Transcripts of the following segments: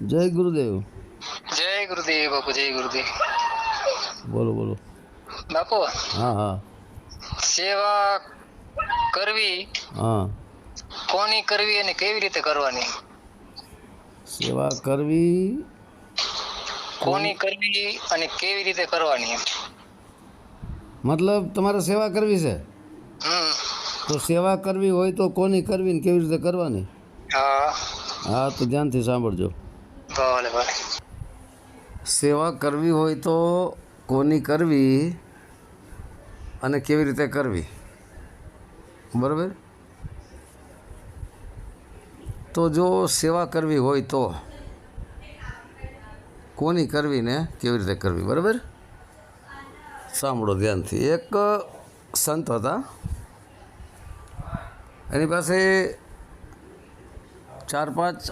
જય ગુરુદેવ. જય ગુરુદેવ બાપુ જય ગુરુદેવ. બોલો બોલો. બાપુ હા હા. સેવા કરવી હા. કોની કરવી અને કેવી રીતે કરવાની? સેવા કરવી કોની કરવી અને કેવી રીતે કરવાની? મતલબ તમારે સેવા કરવી છે? તો સેવા કરવી હોય તો કોની કરવી ને કેવી રીતે કરવાની? હા. હા તો ધ્યાનથી સાંભળજો. ભલે ભલે સેવા કરવી હોય તો કોની કરવી અને કેવી રીતે કરવી? બરાબર? તો જો સેવા કરવી હોય તો કોની કરવી ને કેવી રીતે કરવી? બરાબર? સાંભળો ધ્યાનથી. એક સંત હતા. એની પાસે ચાર પાંચ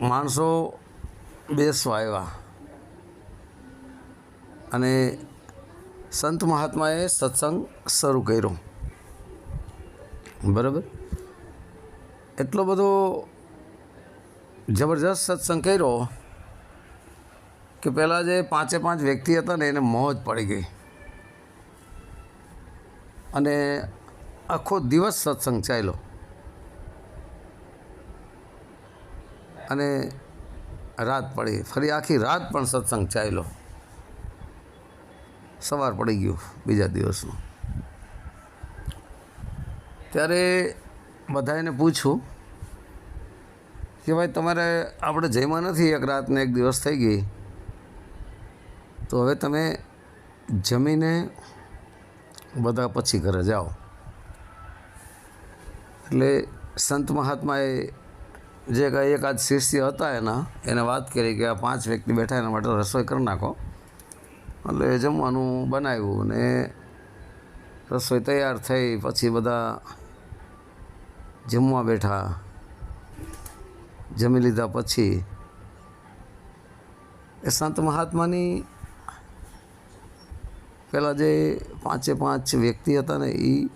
માણસો બેસવા આવ્યા. અને સંત મહાત્માએ સત્સંગ શરૂ કર્યો. બરાબર? એટલો બધો જબરજસ્ત સત્સંગ કર્યો કે પહેલાં જે પાંચે પાંચ વ્યક્તિ હતા ને એને મોજ પડી ગઈ. અને આખો દિવસ સત્સંગ ચાલ્યો. અને રાત પડી. ફરી આખી રાત પણ સત્સંગ ચાલ્યો. સવાર પડી ગયું બીજા દિવસનું. ત્યારે બધાને પૂછ્યું કે ભાઈ, તમારે આપણે જયમાં નથી એક રાતને એક દિવસ થઈ ગઈ. તો હવે તમે જમીને બધા પછી ઘરે જાઓ. એટલે સંત મહાત્માએ જે કાંઈ એકાદ શિષ્ય હતા એના, એને વાત કરી કે આ પાંચ વ્યક્તિ બેઠા એના માટે રસોઈ કરી નાખો. એટલે એ જમવાનું બનાવ્યું ને રસોઈ તૈયાર થઈ, પછી બધા જમવા બેઠા. જમી લીધા પછી એ સંત મહાત્માની પેલા જે પાંચે પાંચ વ્યક્તિ હતા ને એ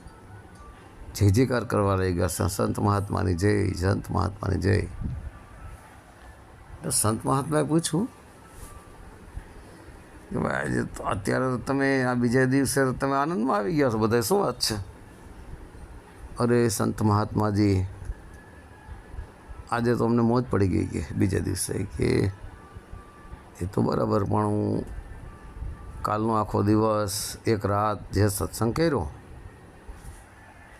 જય જયકાર કરવા લઈ ગયા સંત મહાત્માની જય, સંત મહાત્માની જય. સંત મહાત્માએ પૂછ્યું કે ભાઈ અત્યારે તો તમે આ બીજા દિવસે તમે આનંદમાં આવી ગયા છો બધા શું વાત છે? અરે સંત મહાત્માજી, આજે તો અમને મોજ પડી ગઈ કે બીજા દિવસે કે એ તો બરાબર, પણ હું કાલનો આખો દિવસ એક રાત જે સત્સંગ કર્યો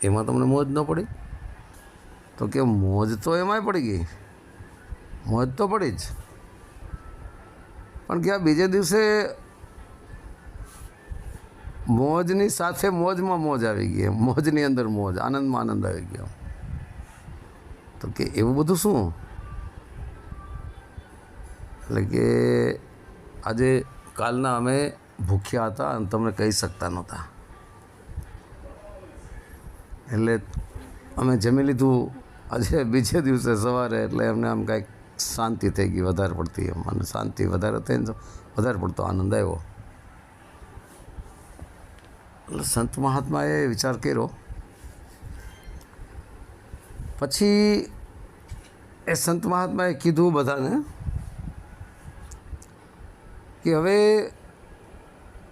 એમાં તમને મોજ ન પડી? તો કે મોજ તો એમાંય પડી ગઈ. મોજ તો પડી જ. પણ કે આ બીજે દિવસે મોજની સાથે મોજમાં મોજ આવી ગઈ મોજની અંદર મોજ, આનંદમાં આનંદ આવી ગયો તો કે એવું બધું શું? એટલે કે આજે કાલના અમે ભૂખ્યા હતા અને તમને કહી શકતા નહોતા. એટલે અમે જમી લીધું. આજે બીજે દિવસે સવારે એટલે એમને આમ કાંઈક શાંતિ થઈ ગઈ, વધારે પડતી એમ. અને શાંતિ વધારે થઈને તો વધારે પડતો આનંદ આવ્યો. એટલે સંત મહાત્માએ વિચાર કર્યો. પછી એ સંત મહાત્માએ કીધું બધાને કે હવે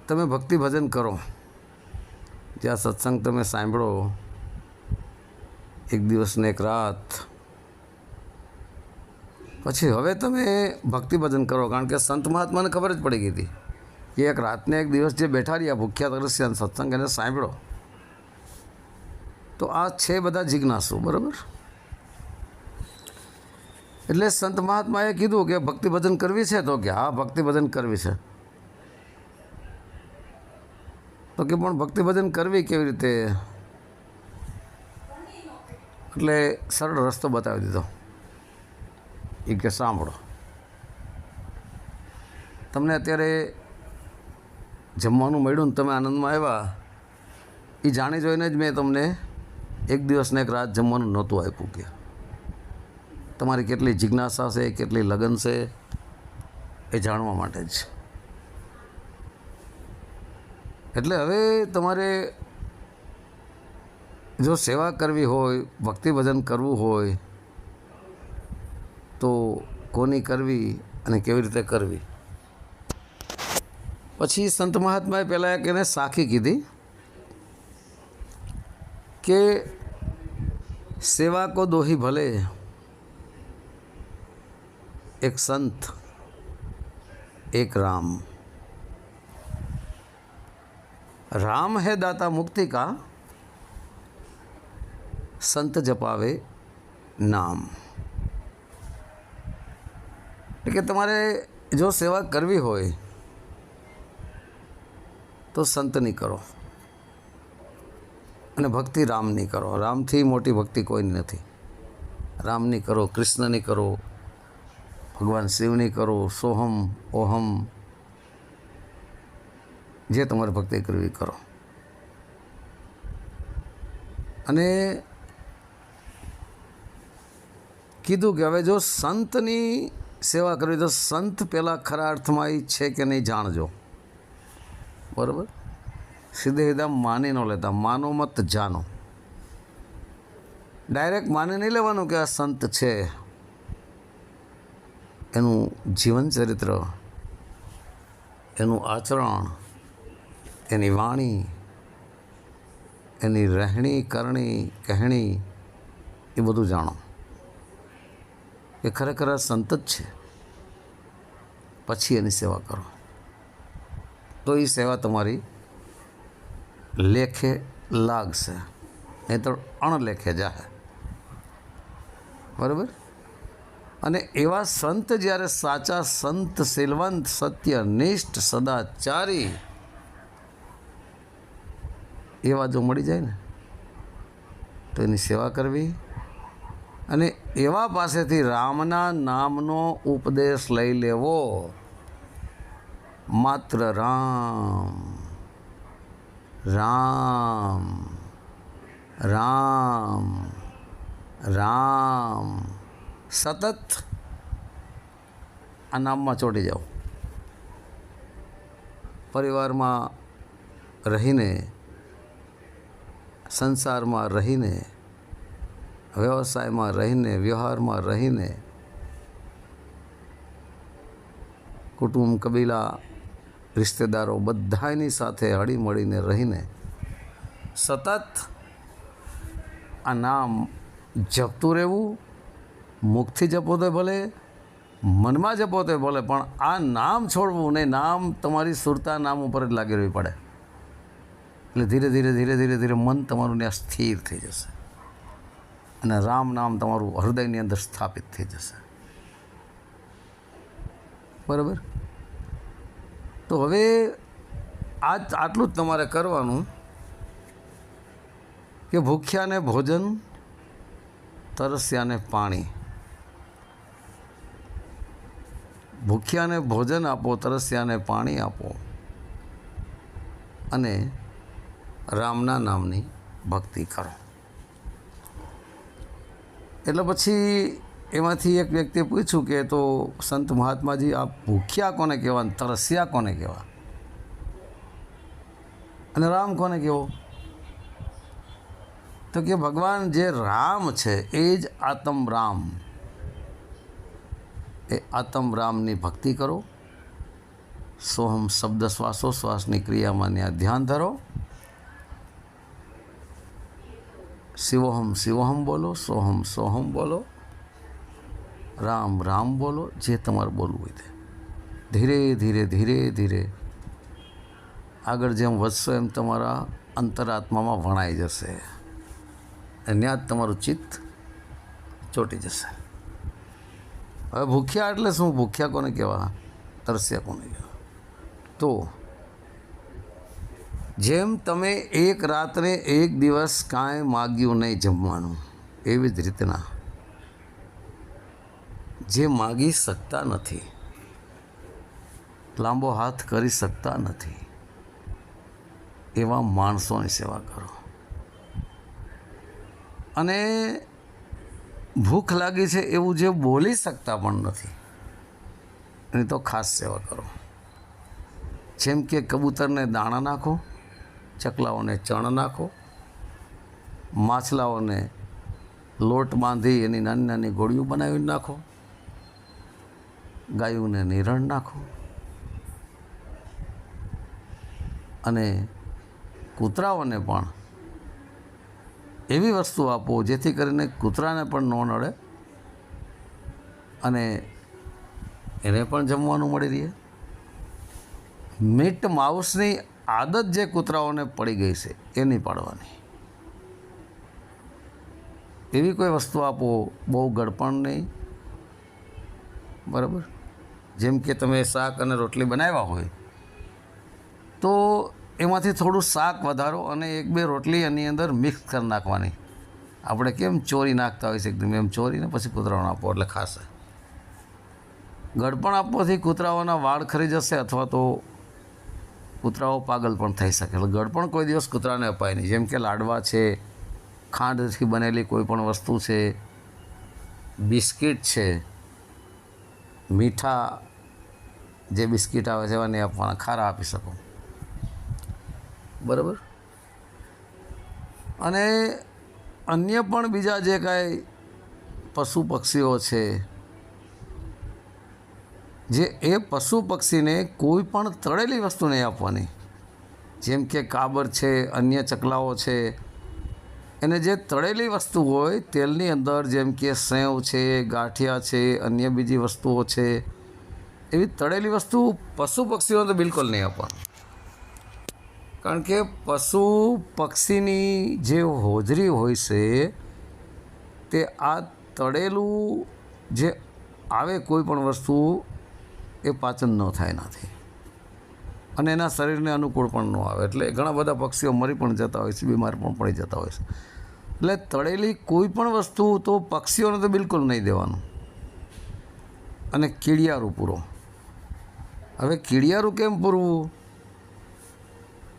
તમે ભક્તિ ભજન કરો. જ્યાં સત્સંગ તમે સાંભળો એક દિવસ ને એક રાત. પછી હવે તમે ભક્તિ ભજન કરો, કારણ કે સંત મહાત્માને ખબર જ પડી ગઈ હતી કે એક રાતને એક દિવસ જે બેઠા રહ્યા ભૂખ્યા તરસ્યા સત્સંગ, એને સાંભળો. તો આ છે બધા જિજ્ઞાસુ, બરાબર? એટલે સંત મહાત્માએ કીધું કે ભક્તિ ભજન કરવી છે? તો કે હા, ભક્તિ ભજન કરવી છે. તો કે પણ ભક્તિ ભજન કરવી કેવી રીતે? એટલે સરળ રસ્તો બતાવી દીધો. એ કે સાંભળો. તમને અત્યારે જમવાનું મળ્યું ને તમે આનંદમાં આવ્યા એ જાણી જોઈને જ મેં તમને એક દિવસને એક રાત જમવાનું નહોતું આપ્યું કે. તમારી કેટલી જિજ્ઞાસા છે, કેટલી લગન છે, એ જાણવા માટે જ. એટલે હવે તમારે જો સેવા કરવી હોય ભક્તિભજન કરવું હોય, તો કોની કરવી અને કેવી રીતે કરવી? પછી સંત મહાત્માએ પહેલાં એક એને સાખી કીધી કે સેવા કો દોહી ભલે, એક સંત, એક રામ. રામ હે દાતા મુક્તિ કા સંત જપાવે નામ. એટલે કે તમારે જો સેવા કરવી હોય, તો સંતની કરો. અને ભક્તિ રામની કરો. રામથી મોટી ભક્તિ કોઈની નથી. રામની કરો કૃષ્ણની કરો, ભગવાન શિવની કરો, સોહમ, ઓહમ, જે તમારે ભક્તિ કરવી કરો. અને કીધું કે હવે જો સંતની સેવા કરવી તો સંત પહેલાં ખરા અર્થમાં એ છે કે નહીં જાણજો. બરાબર? સીધે સીધા માની ન લેતા. માનો મત જાનો ડાયરેક્ટ માની નહીં લેવાનું કે આ સંત છે. એનું જીવન ચરિત્ર, એનું આચરણ, એની વાણી, એની રહેણી, કરણી, કહેણી, એ બધું જાણો. એ ખરેખર આ સંત જ છે. પછી એની સેવા કરો. તો એ સેવા તમારી લેખે લાગશે. નહીં તો અણલેખે જાહે. બરાબર? અને એવા સંત જ્યારે સાચા સંત, શીલવંત, સત્યનિષ્ઠ, સદાચારી એવા જો મળી જાય ને, તો એની સેવા કરવી અને એવા પાસેથી રામના નામનો ઉપદેશ લઈ લેવો. માત્ર રામ રામ રામ રામ. સતત આ નામમાં ચોંટી જાઓ. પરિવારમાં રહીને, સંસારમાં રહીને વ્યવસાયમાં રહીને, વ્યવહારમાં રહીને કુટુંબ, કબીલા, રિશ્તેદારો બધાની સાથે હળીમળીને રહીને સતત આ નામ જપતું રહેવું, મુખથી જપો તો ભલે, મનમાં જપો તો ભલે, પણ આ નામ છોડવું નહીં નામ તમારી સુરતા નામ ઉપર જ લાગી રહેવી પડે. એટલે ધીરે ધીરે ધીરે ધીરે ધીરે મન તમારું ત્યાં સ્થિર થઈ જશે. અને રામ નામ તમારું હૃદયની અંદર સ્થાપિત થઈ જશે. બરાબર? તો હવે આ આટલું જ તમારે કરવાનું કે ભૂખ્યાને ભોજન, તરસ્યાને પાણી. ભૂખ્યાને ભોજન આપો, તરસ્યાને પાણી આપો. અને રામના નામની ભક્તિ કરો. એટલે પછી એમાંથી એક વ્યક્તિએ પૂછ્યું કે તો સંત મહાત્માજી, આ ભૂખ્યા કોને કહેવા તરસ્યા કોને કહેવા અને રામ કોને કહેવો? તો કે ભગવાન જે રામ છે, એ જ આતમ રામ. એ આતમ રામની ભક્તિ કરો, સોહમ શબ્દ શ્વાસોશ્વાસની ક્રિયામાં ત્યાં ધ્યાન ધરો શિવોહમ શિવોહમ બોલો સોહમ સોહમ બોલો રામ રામ બોલો જે તમારે બોલવું હોય તે ધીરે ધીરે ધીરે ધીરે આગળ જેમ વધશો એમ તમારા અંતરાત્મામાં વણાઈ જશે અને ત્યાં જ તમારું ચિત્ત ચોંટી જશે હવે ભૂખ્યા એટલે શું ભૂખ્યા કોને કહેવા તરસ્યા કોને કહેવા તો જેમ તમે એક રાત્રે એક દિવસ કાંઈ માગ્યું નહીં જમવાનું, એવી જ રીતના. જે માગી શકતા નથી, લાંબો હાથ કરી શકતા નથી, એવા માણસોની સેવા કરો. અને ભૂખ લાગી છે એવું જે બોલી શકતા પણ નથી, એની તો ખાસ સેવા કરો. જેમ કે કબૂતરને દાણા નાખો ચકલાઓને ચણ નાખો, માછલાઓને લોટ બાંધી એની નાની નાની ગોળીઓ બનાવી નાખો, ગાયોને નિરણ નાખો અને કૂતરાઓને પણ એવી વસ્તુ આપો જેથી કરીને કૂતરાને પણ ન નડે અને એને પણ જમવાનું મળી રહે. મીટ માઉસની આદત જે કૂતરાઓને પડી ગઈ છે, એ નહીં પાડવાની. એવી કોઈ વસ્તુ આપો, બહુ ગળપણ નહીં. બરાબર? જેમ કે તમે શાક અને રોટલી બનાવ્યા હોય, તો એમાંથી થોડું શાક વધારો અને એક બે રોટલી એની અંદર મિક્સ કરી નાખવાની. આપણે કેમ ચોરી નાખતા હોય છે એકદમ? એમ ચોરીને પછી કૂતરાઓને આપો, એટલે ખાશે. ગળપણ આપવાથી કૂતરાઓના વાળ ખરી જશે અથવા તો કૂતરાઓ પાગલ પણ થઈ શકે. એટલે ગળપણ કોઈ દિવસ કૂતરાને અપાય નહીં. જેમ કે લાડવા છે, ખાંડથી બનેલી કોઈ પણ વસ્તુ છે, બિસ્કિટ છે, મીઠા જે બિસ્કિટ આવે છે એવા નહીં આપવાના ખારા આપી શકો. બરાબર? અને અન્ય પણ બીજા જે કાંઈ પશુ પક્ષીઓ છે જે એ પશુ પક્ષીને કોઈ પણ તળેલી વસ્તુ નહીં આપવાની. જેમ કે કાબર છે, અન્ય ચકલાઓ છે. એને જે તળેલી વસ્તુ હોય, તેલની અંદર જેમ કે સેવ છે, ગાંઠિયા છે, અન્ય બીજી વસ્તુઓ છે, એવી તળેલી વસ્તુ પશુ પક્ષીઓને તો બિલકુલ નહીં આપવાનું. કારણ કે પશુ પક્ષીની જે હોજરી હોય છે, તે આ તળેલું જે આવે કોઈ પણ વસ્તુ એ પાચન ન થાય એનાથી. અને એના શરીરને અનુકૂળ પણ ન આવે. એટલે ઘણા બધા પક્ષીઓ મરી પણ જતા હોય છે, બીમાર પણ પડી જતા હોય છે. એટલે તળેલી કોઈ પણ વસ્તુ તો પક્ષીઓને તો બિલકુલ નહીં દેવાનું. અને કીડિયારું પૂરો. હવે કીડિયારું કેમ પૂરવું?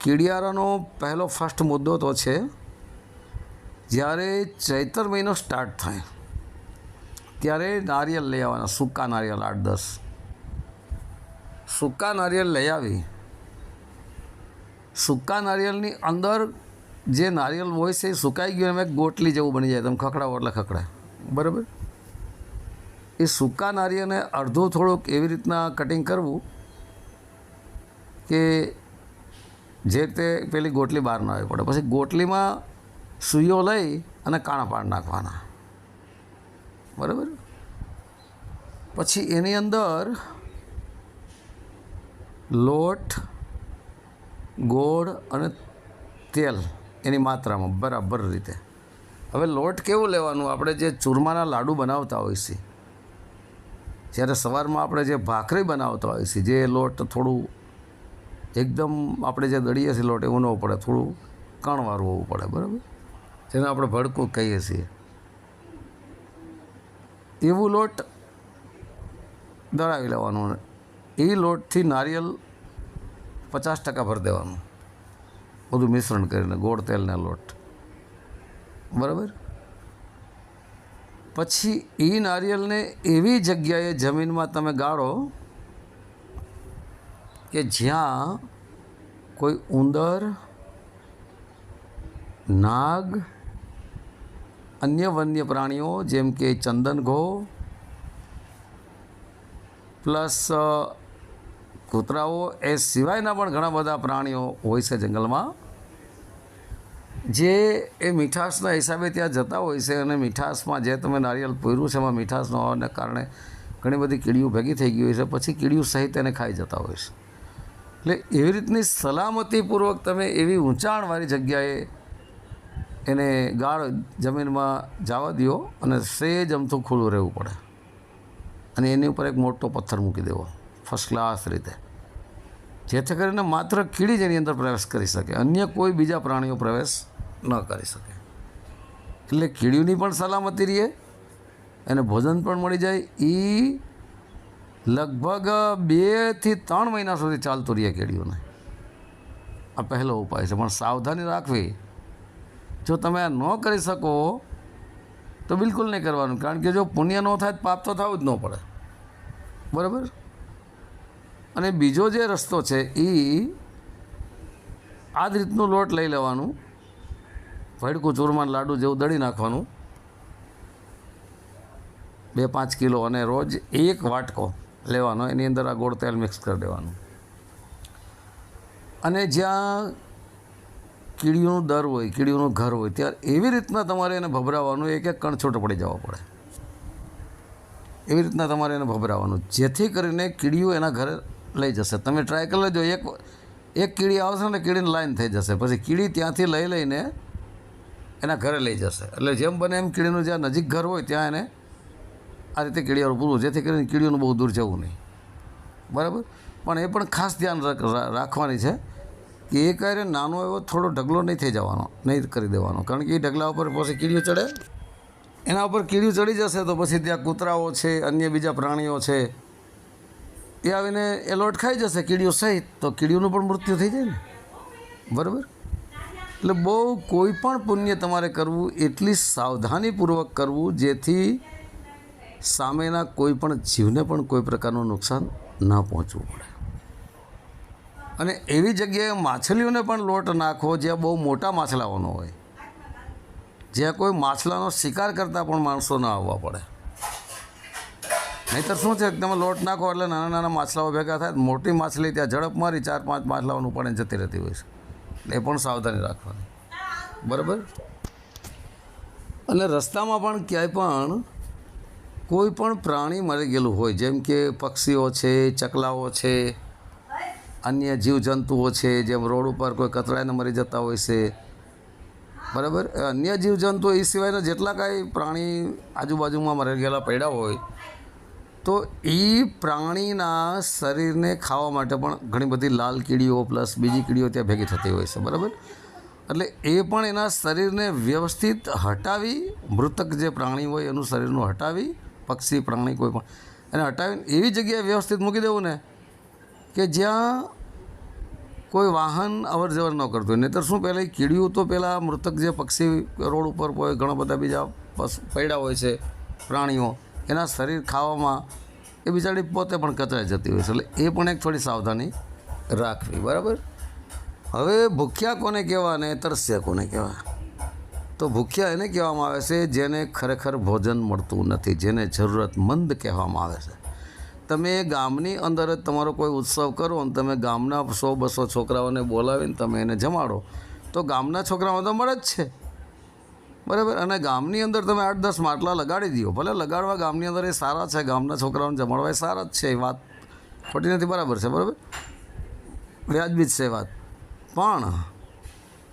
કીડિયારાનો પહેલો ફર્સ્ટ મુદ્દો તો છે, જ્યારે ચૈતર મહિનો સ્ટાર્ટ થાય, ત્યારે નારિયેલ લઈ આવવાના, સૂકા નારિયેલ આઠ દસ. સૂકા નારિયેળ લઈ આવી. સૂકા નારિયેળની અંદર જે નારિયેળ હોય છે, એ સુકાઈ ગયું, એમ એક ગોટલી જેવું બની જાય. તમે ખખડાવો એટલે ખખડાય. બરાબર? એ સૂકા નારિયેળને અડધું થોડુંક એવી રીતના કટિંગ કરવું કે જે તે પેલી ગોટલી બહાર ના આવી પડે. પછી ગોટલીમાં સુઈઓ લઈ અને કાણા પાડ નાખવાના. બરાબર? પછી એની અંદર લોટ, ગોળ અને તેલ એની માત્રામાં બરાબર રીતે. હવે લોટ કેવું લેવાનું? આપણે જે ચૂરમાના લાડુ બનાવતા હોઈએ છીએ જ્યારે સવારમાં આપણે જે ભાખરી બનાવતા હોઈએ છીએ જે લોટ થોડું એકદમ આપણે જે દળીએ છીએ લોટ, એવું ન પડે, થોડું કણવાળું હોવું પડે, બરાબર? જેને આપણે ભડકું કહીએ છીએ. એવું લોટ દળાવી લેવાનું એ લોટથી નારિયેલ પચાસ ટકા ભરી દેવાનું. બધું મિશ્રણ કરીને, ગોળ તેલના લોટ. બરાબર? પછી એ નારિયેલને એવી જગ્યાએ જમીનમાં તમે ગાળો કે જ્યાં કોઈ ઉંદર, નાગ, અન્ય વન્ય પ્રાણીઓ, જેમ કે ચંદનઘો પ્લસ કૂતરાઓ એ સિવાયના પણ ઘણા બધા પ્રાણીઓ હોય છે જંગલમાં, જે એ મીઠાશના હિસાબે ત્યાં જતા હોય છે અને મીઠાશમાં જે તમે નારિયેળ પૂર્યું છે એમાં મીઠાશ ન હોવાને કારણે ઘણી બધી કીડીઓ ભેગી થઈ ગઈ હોય છે, પછી કીડીઓ સહિત એને ખાઈ જતા હોય છે. એટલે એવી રીતની સલામતીપૂર્વક તમે એવી ઊંચાણવાળી જગ્યાએ એને ગાળ જમીનમાં જવા દો અને સેજ અમથું ખુલ્લું રહેવું પડે. અને એની ઉપર એક મોટો પથ્થર મૂકી દેવો. ફર્સ્ટ ક્લાસ રીતે. જેથી કરીને માત્ર કીડી જ એની અંદર પ્રવેશ કરી શકે. અન્ય કોઈ બીજા પ્રાણીઓ પ્રવેશ ન કરી શકે. એટલે કીડીઓની પણ સલામતી રહે, એને ભોજન પણ મળી જાય. એ લગભગ બેથી ત્રણ મહિના સુધી ચાલતું રહે કીડીઓને. આ પહેલો ઉપાય છે. પણ સાવધાની રાખવી. જો તમે આ ન કરી શકો, તો બિલકુલ નહીં કરવાનું. કારણ કે જો પુણ્ય ન થાય પાપ તો થવું જ ન પડે. બરાબર? અને બીજો જે રસ્તો છે એ આ જ રીતનું લોટ લઈ લેવાનું. ભડકું ચૂરમાન લાડુ જેવું દળી નાખવાનું. બે પાંચ કિલો અને રોજ એક વાટકો લેવાનો. એની અંદર આ ગોળ તેલ મિક્સ કરી દેવાનું. અને જ્યાં કીડીઓનું દર હોય, કીડીઓનું ઘર હોય ત્યારે એવી રીતના તમારે એને ભભરાવાનું. એક એક કણ છૂટો પડી જવો પડે. એવી રીતના તમારે એને ભભરાવાનું. જેથી કરીને કીડીઓ એના ઘરે લઈ જશે. તમે ટ્રાય કરી લેજો. એક એક કીડી આવશે ને કીડીની લાઈન થઈ જશે. પછી કીડી ત્યાંથી લઈ લઈને એના ઘરે લઈ જશે. એટલે જેમ બને એમ કીડીનું જ્યાં નજીક ઘર હોય ત્યાં એને આ રીતે કીડીવાળું પૂરું. જેથી કરીને કીડીઓનું બહુ દૂર જવું નહીં. બરાબર? પણ એ પણ ખાસ ધ્યાન રાખ- રાખવાની છે કે એ ક્યારે નાનો એવો થોડો ઢગલો નહીં થઈ જવાનો, નહીં કરી દેવાનો. કારણ કે એ ઢગલા ઉપર પછી કીડીઓ ચડે. એના ઉપર કીડીઓ ચડી જશે તો પછી ત્યાં કૂતરાઓ છે, અન્ય બીજા પ્રાણીઓ છે. એ આવીને એલોટ ખાઈ જશે, કીડીઓ સહિત. તો કીડીઓનું પણ મૃત્યુ થઈ જાય ને? બરાબર? એટલે બહુ કોઈ પણ પુણ્ય તમારે કરવું, એટલી સાવધાનીપૂર્વક કરવું, જેથી સામેના કોઈ પણ જીવને પણ કોઈ પ્રકારનું નુકસાન ન પહોંચવું પડે. અને એવી જગ્યાએ માછલીઓને પણ લોટ નાખવો જ્યાં બહુ મોટા માછલાઓનો હોય. જ્યાં કોઈ માછલાનો શિકાર કરતાં પણ માણસો ન આવવા પડે. નહીંતર શું છે? તમે લોટ નાખો એટલે નાના નાના માછલાઓ ભેગા થાય. મોટી માછલી ત્યાં ઝડપ મારી ચાર પાંચ માછલાઓનું પણ જતી રહેતી હોય છે. એ પણ સાવધાની રાખવાની. બરાબર? અને રસ્તામાં પણ ક્યાંય પણ કોઈ પણ પ્રાણી મરી ગયેલું હોય, જેમ કે પક્ષીઓ છે, ચકલાઓ છે, અન્ય જીવજંતુઓ છે, જેમ રોડ ઉપર કોઈ કચરાઈને મરી જતા હોય છે. બરાબર? અન્ય જીવજંતુઓ એ સિવાયના જેટલા કાંઈ પ્રાણી આજુબાજુમાં મરી ગયેલા પડ્યા હોય તો એ પ્રાણીના શરીરને ખાવા માટે પણ ઘણી બધી લાલ કીડીઓ પ્લસ બીજી કીડીઓ ત્યાં ભેગી થતી હોય છે, બરાબર? એટલે એ પણ એના શરીરને વ્યવસ્થિત હટાવી, મૃતક જે પ્રાણી હોય એનું શરીરનું હટાવી, પક્ષી, પ્રાણી કોઈ પણ, એને હટાવીને એવી જગ્યાએ વ્યવસ્થિત મૂકી દેવું ને કે જ્યાં કોઈ વાહન અવર જવર ન કરતું હોય. નહીતર શું પહેલાં એ કીડીઓ તો પહેલાં મૃતક જે પક્ષી રોડ ઉપર હોય, ઘણા બધા બીજા પશુ પડ્યા હોય છે, પ્રાણીઓ એના શરીર ખાવામાં એ બિચારી પોતે પણ કચરાઈ જતી હોય છે. એટલે એ પણ એક થોડી સાવધાની રાખવી, બરાબર? હવે ભૂખ્યા કોને કહેવા અને તરસ્યા કોને કહેવા તો ભૂખ્યા એને કહેવામાં આવે છે જેને ખરેખર ભોજન મળતું નથી, જેને જરૂરતમંદ કહેવામાં આવે છે. તમે ગામની અંદર જ તમારો કોઈ ઉત્સવ કરો અને તમે ગામના સો બસો છોકરાઓને બોલાવીને તમે એને જમાડો, તો ગામના છોકરાઓ તો મળે જ છે. બરાબર? અને ગામની અંદર તમે આઠ દસ માટલા લગાડી દો. ભલે લગાડવા ગામની અંદર એ સારા છે, ગામના છોકરાઓને જમાડવા એ સારા જ છે એ વાત. ખોટી નથી, બરાબર છે, બરાબર? વ્યાજબી જ છે વાત. પણ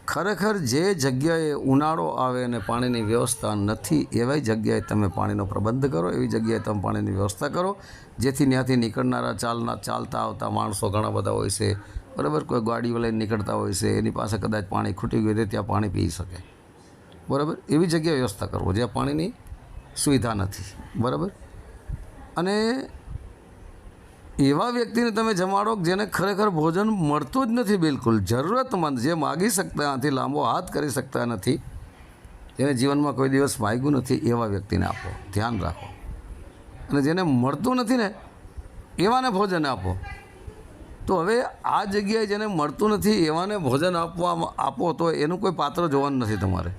ખરેખર જે જગ્યાએ ઉનાળો આવે અને પાણીની વ્યવસ્થા નથી એવી જગ્યાએ તમે પાણીનો પ્રબંધ કરો, એવી જગ્યાએ તમે પાણીની વ્યવસ્થા કરો, જેથી ત્યાંથી નીકળનારા ચાલના, ચાલતા આવતા માણસો ઘણા બધા હોય છે. બરાબર? કોઈ ગાડીઓ લઈને નીકળતા હોય છે, એની પાસે કદાચ પાણી ખૂટી ગયું તો ત્યાં પાણી પી શકે. બરાબર? એવી જગ્યાએ વ્યવસ્થા કરવો, જ્યાં પાણીની સુવિધા નથી. બરાબર? અને એવા વ્યક્તિને તમે જમાડો જેને ખરેખર ભોજન મળતું જ નથી બિલકુલ, જરૂરતમંદ, જે માગી શકતા નથી, લાંબો હાથ કરી શકતા નથી જેને જીવનમાં કોઈ દિવસ માગ્યું નથી, એવા વ્યક્તિને આપો. ધ્યાન રાખો. અને જેને મળતું નથી ને, એવાને ભોજન આપો. તો હવે આ જગ્યાએ જેને મળતું નથી, એવાને ભોજન આપવા આપો તો એનું કોઈ પાત્ર જોવાનું નથી તમારે.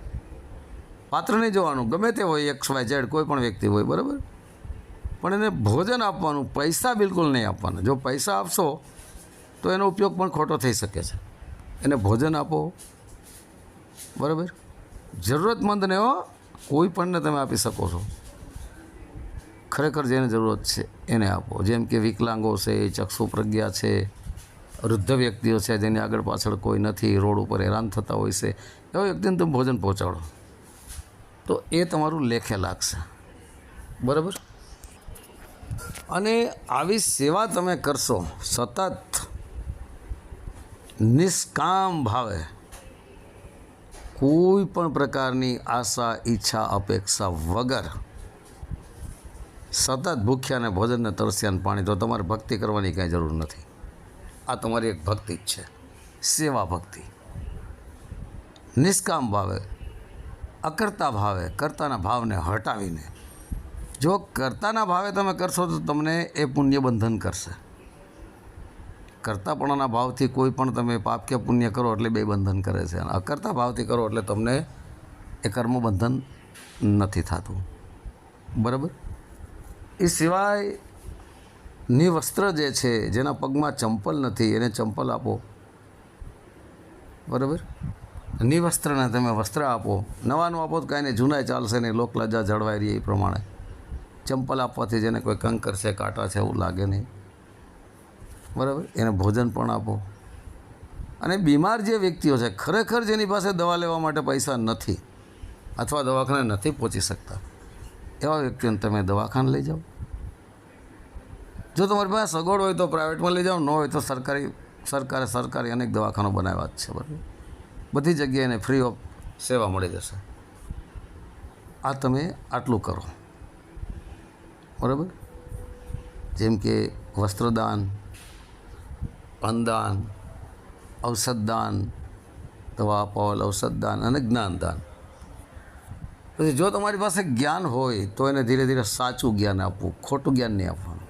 પાત્ર નહીં જોવાનું. ગમે તે હોય એક્સ વાય ઝેડ કોઈ પણ વ્યક્તિ હોય, બરાબર? પણ એને ભોજન આપવાનું, પૈસા બિલકુલ નહીં આપવાના. જો પૈસા આપશો, તો એનો ઉપયોગ પણ ખોટો થઈ શકે છે. એને ભોજન આપો, બરાબર? જરૂરતમંદને કોઈ પણને તમે આપી શકો છો. ખરેખર જેને જરૂરત છે, એને આપો. જેમ કે વિકલાંગો છે, ચક્ષુ પ્રજ્ઞા છે, વૃદ્ધ વ્યક્તિઓ છે, જેની આગળ પાછળ કોઈ નથી, રોડ ઉપર હેરાન થતા હોય છે, એવા વ્યક્તિને તમે ભોજન પહોંચાડો. તો એ તમારું લેખે લાગશે. બરાબર? અને આવી સેવા તમે કરશો, સતત નિષ્કામ ભાવે. કોઈ પણ પ્રકારની આશા, ઈચ્છા, અપેક્ષા વગર સતત ભૂખ્યાને ભોજનને તરસ્યાને પાણી તો તમારે ભક્તિ કરવાની કાંઈ જરૂર નથી. આ તમારી એક ભક્તિ જ છે. સેવા ભક્તિ. નિષ્કામ ભાવે. અકર્તા ભાવે, કર્તાના ભાવને હટાવીને. જો કર્તાના ભાવે તમે કરશો તો તમને એ પુણ્ય બંધન કરશે. કર્તાપણાના ભાવથી કોઈ પણ તમે પાપ કે પુણ્ય કરો એટલે બે બંધન કરે છે. અને અકર્તા ભાવથી કરો એટલે તમને એ કર્મ બંધન નથી થતું. બરાબર? એ સિવાય નિવસ્ત્ર જે છે, જેના પગમાં ચંપલ નથી, એને ચંપલ આપો. બરાબર? નિવસ્ત્રને તમે વસ્ત્ર આપો. નવાનું આપો તો કાંઈ નહીં, જૂનાય ચાલશે નહીં. લોકલજા જળવાઈ રહી એ પ્રમાણે. ચંપલ આપવાથી જેને કોઈ કંકર છે, કાંટા છે, એવું લાગે નહીં. બરાબર? એને ભોજન પણ આપો. અને બીમાર જે વ્યક્તિઓ છે, ખરેખર જેની પાસે દવા લેવા માટે પૈસા નથી અથવા દવાખાને નથી પહોંચી શકતા, એવા વ્યક્તિઓને તમે દવાખાને લઈ જાઓ. જો તમારી પાસે સગવડ હોય તો પ્રાઇવેટમાં લઈ જાઓ, ન હોય તો સરકારી, સરકારે સરકારી અનેક દવાખાનો બનાવ્યા જ છે, બરાબર? બધી જગ્યાએ ફ્રી ઓફ સેવા મળી જશે. આ તમે આટલું કરો. બરાબર? જેમ કે વસ્ત્રદાન અન્નદાન ઔષધદાન, દવા પૌલ ઔષધદાન અને જ્ઞાનદાન. પછી જો તમારી પાસે જ્ઞાન હોય, તો એને ધીરે ધીરે સાચું જ્ઞાન આપવું, ખોટું જ્ઞાન નહીં આપવાનું.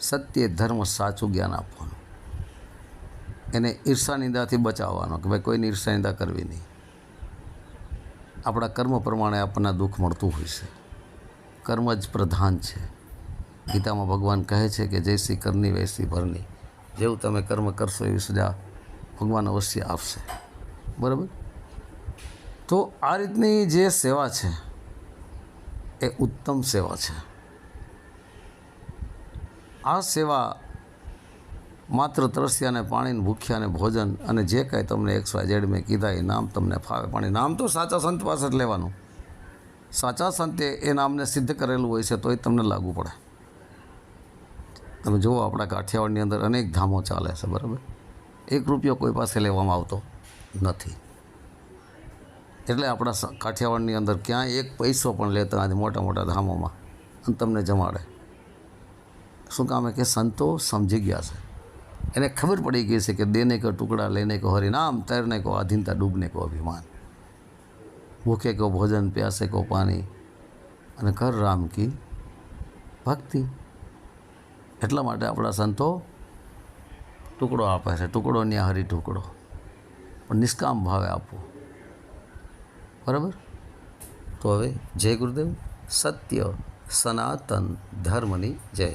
સત્ય, ધર્મ, સાચું જ્ઞાન આપવાનું. એને ઈર્ષા નિંદાથી બચાવવાનો કે ભાઈ કોઈની ઈર્ષા નિંદા કરવી નહીં. આપણા કર્મ પ્રમાણે આપણને દુઃખ મળતું હોય છે. કર્મ જ પ્રધાન છે. ગીતામાં ભગવાન કહે છે કે જૈસી કરની વૈસી ભરની. જેવું તમે કર્મ કરશો એવી સજા ભગવાન અવશ્ય આપશે. બરાબર? તો આ રીતની જે સેવા છે, એ ઉત્તમ સેવા છે. આ સેવા માત્ર તરસ્યાને પાણીને ભૂખ્યાને ભોજન અને જે કાંઈ તમને એક્સ વાય ઝેડ મેં કીધા એ નામ તમને ફાવે. પણ એ નામ તો સાચા સંત પાસે જ લેવાનું. સાચા સંતે એ નામને સિદ્ધ કરેલું હોય છે તો એ તમને લાગુ પડે. તમે જુઓ આપણા કાઠિયાવાડની અંદર અનેક ધામો ચાલે છે, બરાબર? એક રૂપિયો કોઈ પાસે લેવામાં આવતો નથી. એટલે આપણા કાઠિયાવાડની અંદર ક્યાંય એક પૈસો પણ લેતા આજે મોટા મોટા ધામોમાં. અને તમને જમાડે. શું કામ કે સંતો સમજી ગયા છે. એને ખબર પડી ગઈ છે કે દેને કો ટુકડા, લેને કો હરિનામ, તૈરને કો આધીનતા, ડૂબને કો અભિમાન. ભૂખે કો ભોજન, પ્યાસે કો પાણી અને કર રામ કી ભક્તિ. એટલા માટે આપણા સંતો ટુકડો આપે છે. ટુકડો ન્યા હરી ટુકડો. પણ નિષ્કામ ભાવે આપવો. બરાબર? તો હવે જય ગુરુદેવ. સત્ય સનાતન ધર્મની જય.